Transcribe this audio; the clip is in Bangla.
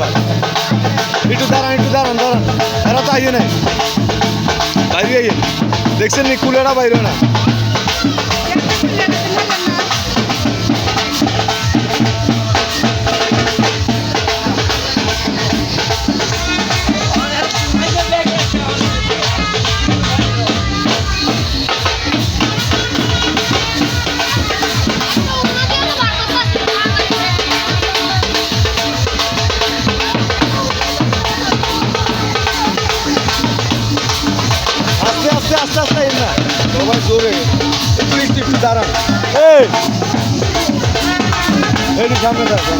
ভাই একটু দাঁড়ান একটু দাঁড়ান দাঁড়ান। এরা তো আইয়ে নাই। বাইরে আইয়ে দেখছেন নি, কুলেরা বাইরে না। সবাই জোরে। একটু একটু দাঁড়ান। সামনে দাঁড়ান